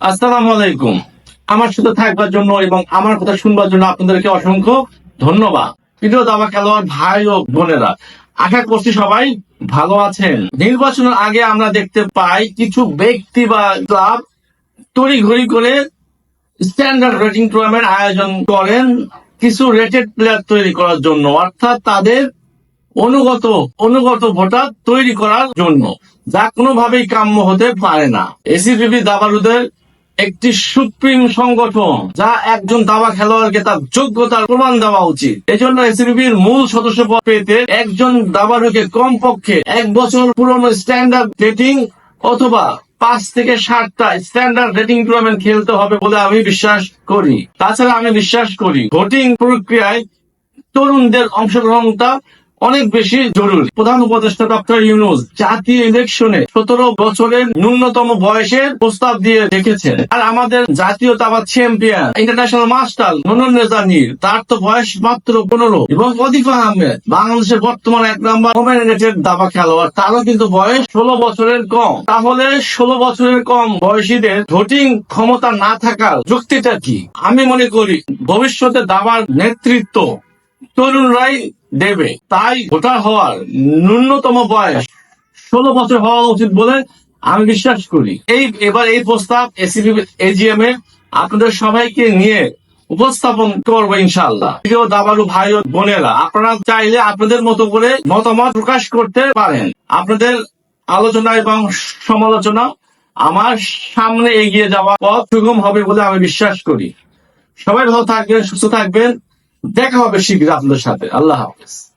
আসসালামু আলাইকুম। আমার সাথে থাকবার জন্য এবং আমার কথা শুনবার জন্য আপনাদেরকে অসংখ্য ধন্যবাদ। প্রিয় দাবা খেলোয়াড় ভাই ও বোনেরা, আশা করছি সবাই ভালো আছেন। নির্বাচনের আগে আমরা দেখতে পাই কিছু ব্যক্তি বা ক্লাব তড়িঘড়ি করে স্ট্যান্ডার্ড রেটিং টুর্নামেন্ট আয়োজন করেন, কিছু রেটেড প্লেয়ার তৈরি করার জন্য, অর্থাৎ তাদের অনুগত অনুগত ভোটার তৈরি করার জন্য, যা কোনোভাবেই কাম্য হতে পারে না। এসিপিবি দাবারুদের একটি সুপ্রিম সংগঠন, যা একজন দাবা খেলোয়াড়কে তার যোগ্যতার প্রমাণ দেওয়া উচিত। এজন্য এসিপিবির মূল সদস্য পদ পেতে একজন দাবারুকে কমপক্ষে এক বছর পুরনো স্ট্যান্ডার্ড রেটিং অথবা পাঁচ থেকে ষাটটা স্ট্যান্ডার্ড রেটিং টুর্নামেন্ট খেলতে হবে বলে আমি বিশ্বাস করি। তাছাড়া আমি বিশ্বাস করি, ভোটিং প্রক্রিয়ায় তরুণদের অংশগ্রহণটা অনেক বেশি জরুরি। প্রধান উপদেষ্টা ডক্টর ইউনুস জাতীয় ইলেকশনে সতেরো বছরের ন্যূনতম বয়সের প্রস্তাব দিয়ে রেখেছেন। আর আমাদের জাতীয় দাবা চ্যাম্পিয়ন ইন্টারন্যাশনাল মাস্টার মনোন রেজানির তার তো বয়স মাত্র পনেরো। এবং অদিফা আহমেদ, বাংলাদেশের বর্তমান এক নম্বর ওমেন রেটেড দাবা খেলোয়াড়, তারও কিন্তু বয়স ষোলো বছরের কম। তাহলে ষোলো বছরের কম বয়সীদের ভোটিং ক্ষমতা না থাকার যুক্তিটা কি? আমি মনে করি ভবিষ্যতে দাবার নেতৃত্ব তরুণরাই দেবে। তাই ভোটার হওয়ার ন্যূনতম বয়স ষোলো বছর হওয়া উচিত বলে আমি বিশ্বাস করি। এই, এবার এই প্রস্তাব এসিবি এজিএম এ আপনাদের সবাইকে নিয়ে উপস্থাপন করব ইনশাল্লাহ দাবারু ভাই ও বোনেরা, আপনারা চাইলে আপনাদের মতো করে মতামত প্রকাশ করতে পারেন। আপনাদের আলোচনা এবং সমালোচনা আমার সামনে এগিয়ে যাওয়া পথ সুগম হবে বলে আমি বিশ্বাস করি। সবাই ভালো থাকবেন, সুস্থ থাকবেন। দেখা হবে শীঘ্র আপনাদের সাথে। আল্লাহ হাফেজ।